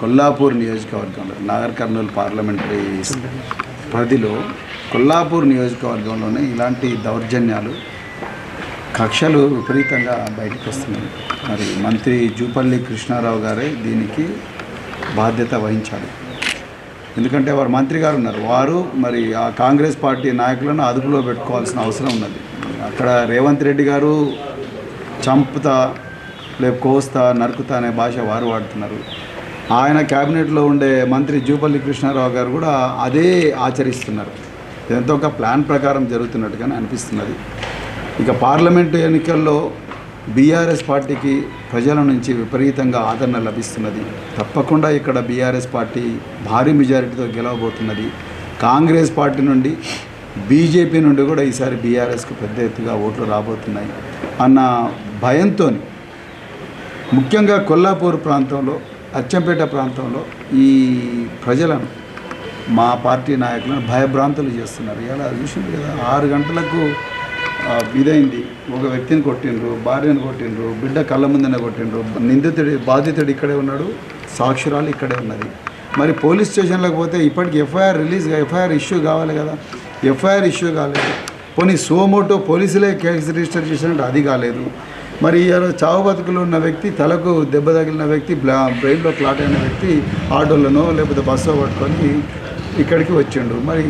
కొల్లాపూర్ నియోజకవర్గంలో నాగర్ కర్నూలు పార్లమెంటరీ పరిధిలో కొల్లాపూర్ నియోజకవర్గంలోనే ఇలాంటి దౌర్జన్యాలు కక్షలు విపరీతంగా బయటకు వస్తున్నాయి. మరి మంత్రి జూపల్లి కృష్ణారావు గారే దీనికి బాధ్యత వహించాలి. ఎందుకంటే వారు మంత్రి గారు ఉన్నారు. వారు మరి ఆ కాంగ్రెస్ పార్టీ నాయకులను అదుపులో పెట్టుకోవాల్సిన అవసరం ఉన్నది. అక్కడ రేవంత్ రెడ్డి గారు చంపుతా లేక కోస్తా నరుకుతా అనే భాష వారు వాడుతున్నారు. ఆయన క్యాబినెట్లో ఉండే మంత్రి జూపల్లి కృష్ణారావు గారు కూడా అదే ఆచరిస్తున్నారు. ఇదంతా ఒక ప్లాన్ ప్రకారం జరుగుతున్నట్టుగానే అనిపిస్తున్నది. ఇక పార్లమెంటు ఎన్నికల్లో బీఆర్ఎస్ పార్టీకి ప్రజల నుంచి విపరీతంగా ఆదరణ లభిస్తున్నది. తప్పకుండా ఇక్కడ బీఆర్ఎస్ పార్టీ భారీ మెజారిటీతో గెలవబోతున్నది. కాంగ్రెస్ పార్టీ నుండి బీజేపీ నుండి కూడా ఈసారి బీఆర్ఎస్కు పెద్ద ఎత్తుగా ఓట్లు రాబోతున్నాయి. అన్న భయంతో ముఖ్యంగా కొల్లాపూర్ ప్రాంతంలో అచ్చంపేట ప్రాంతంలో ఈ ప్రజలను మా పార్టీ నాయకులను భయభ్రాంతులు చేస్తున్నారు. ఇలా చూసింది కదా ఆరు గంటలకు ఇదైంది. ఒక వ్యక్తిని కొట్టిండ్రు భార్యను కొట్టిండ్రు బిడ్డ కళ్ళ ముందనే కొట్టిండ్రు నిందితుడి బాధితుడు ఇక్కడే ఉన్నాడు సాక్షురాలు ఇక్కడే ఉన్నది. మరి పోలీస్ స్టేషన్లకు పోతే ఇప్పటికి ఎఫ్ఐఆర్ రిలీజ్ ఎఫ్ఐఆర్ ఇష్యూ కావాలి కదా. ఎఫ్ఐఆర్ ఇష్యూ కాలేదు. పోనీ సోమోటో పోలీసులే కేసు రిజిస్టర్ చేసినట్టు అది కాలేదు. మరి ఇవాళ చావు బతుకులు ఉన్న వ్యక్తి తలకు దెబ్బ తగిలిన వ్యక్తి బ్లా బ్రెయిన్లో క్లాట్ అయిన వ్యక్తి ఆటోలోనో లేకపోతే బస్సులో పట్టుకొని ఇక్కడికి వచ్చిండు. మరి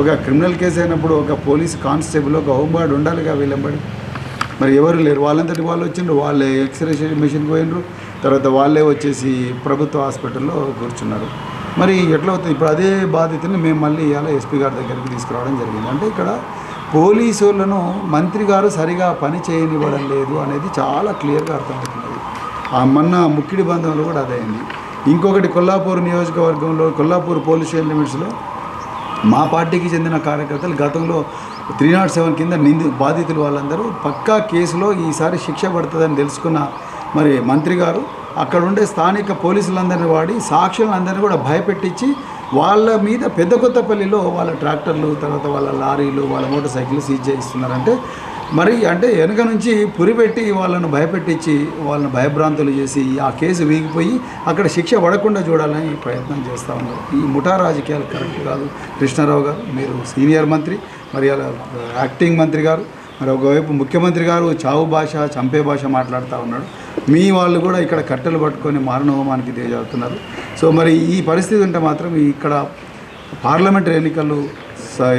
ఒక క్రిమినల్ కేసు అయినప్పుడు ఒక పోలీస్ కానిస్టేబుల్ ఒక హోంగార్డ్ ఉండాలిగా వీళ్ళంబడి? మరి ఎవరు లేరు? వాళ్ళంతటి వాళ్ళు వచ్చిండ్రు. వాళ్ళే ఎక్స్రే మెషిన్ పోయినరు తర్వాత వాళ్ళే వచ్చేసి ప్రభుత్వ హాస్పిటల్లో కూర్చున్నారు. మరి ఎట్లా అవుతుంది? ఇప్పుడు అదే బాధితుని మేము మళ్ళీ ఇవాళ ఎస్పీ గారి దగ్గరికి తీసుకురావడం జరిగింది. అంటే ఇక్కడ పోలీసులను మంత్రి గారు సరిగా పని చేయనివ్వడం లేదు అనేది చాలా క్లియర్గా అర్థమవుతున్నది ఆ మొన్న ముక్కిడి బంధంలో కూడా అదైంది ఇంకొకటి కొల్లాపూర్ నియోజకవర్గంలో కొల్లాపూర్ పోలీస్ స్టేషన్ లిమిట్స్లో మా పార్టీకి చెందిన కార్యకర్తలు గతంలో త్రీ నాట్ సెవెన్ కింద నింది బాధితులు వాళ్ళందరూ పక్కా కేసులో ఈసారి శిక్ష పడుతుందని తెలుసుకున్న మరి మంత్రి గారు అక్కడ ఉండే స్థానిక పోలీసులందరినీ వాడి సాక్షులందరినీ కూడా భయపెట్టించి వాళ్ళ మీద పెద్ద కొత్తపల్లిలో వాళ్ళ ట్రాక్టర్లు తర్వాత వాళ్ళ లారీలు వాళ్ళ మోటార్ సైకిల్ సీజ్ చేయిస్తున్నారంటే మరి అంటే వెనుక నుంచి పురిపెట్టి వాళ్ళను భయపెట్టించి వాళ్ళని భయభ్రాంతులు చేసి ఆ కేసు వీగిపోయి అక్కడ శిక్ష పడకుండా చూడాలని ప్రయత్నం చేస్తూ ఉన్నారు. ఈ ముఠా రాజకీయాలు కరెక్ట్ కాదు. కృష్ణారావు గారు మీరు సీనియర్ మంత్రి మరి అలా యాక్టింగ్ మంత్రి గారు మరి ఒకవైపు ముఖ్యమంత్రి గారు చావు భాష చంపే భాష మాట్లాడుతూ ఉన్నాడు. మీ వాళ్ళు కూడా ఇక్కడ కట్టెలు పట్టుకొని మారణహోమానికి దిగజారుతున్నారు. సో మరి ఈ పరిస్థితి ఉంటే మాత్రం ఇక్కడ పార్లమెంటరీ ఎన్నికలు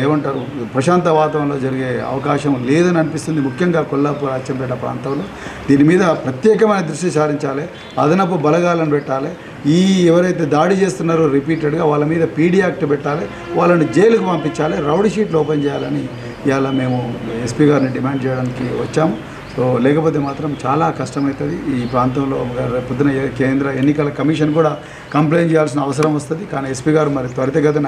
ఏమంటారు ప్రశాంత వాతావరణంలో జరిగే అవకాశం లేదని అనిపిస్తుంది ముఖ్యంగా కొల్లాపూర్ అచ్చంపేట ప్రాంతంలో. దీని మీద ప్రత్యేకమైన దృష్టి సారించాలి అదనపు బలగాలను పెట్టాలి. ఈ ఎవరైతే దాడి చేస్తున్నారో రిపీటెడ్గా వాళ్ళ మీద పీడీ యాక్ట్ పెట్టాలి వాళ్ళని జైలుకు పంపించాలి రౌడీ షీట్లు ఓపెన్ చేయాలని ఇవాళ మేము ఎస్పీ గారిని డిమాండ్ చేయడానికి వచ్చాము. సో లేకపోతే మాత్రం చాలా కష్టమవుతుంది ఈ ప్రాంతంలో పొద్దున కేంద్ర ఎన్నికల కమిషన్ కూడా కంప్లైంట్ చేయాల్సిన అవసరం వస్తుంది. కానీ ఎస్పీ గారు మరి త్వరితగతిన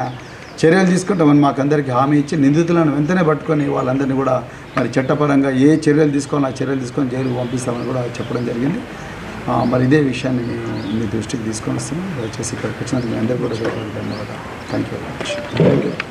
చర్యలు తీసుకుంటామని మాకు అందరికీ హామీ ఇచ్చి నిందితులను వెంటనే పట్టుకొని వాళ్ళందరినీ కూడా మరి చట్టపరంగా ఏ చర్యలు తీసుకోవాలో ఆ చర్యలు తీసుకొని జైలుకు పంపిస్తామని కూడా చెప్పడం జరిగింది. మరి ఇదే విషయాన్ని నేను మీ దృష్టికి తీసుకొని వస్తున్నాను దయచేసి ఇక్కడికి వచ్చినందుకు మీ అందరికీ కూడా ధన్యవాదాలు. Thank you very much.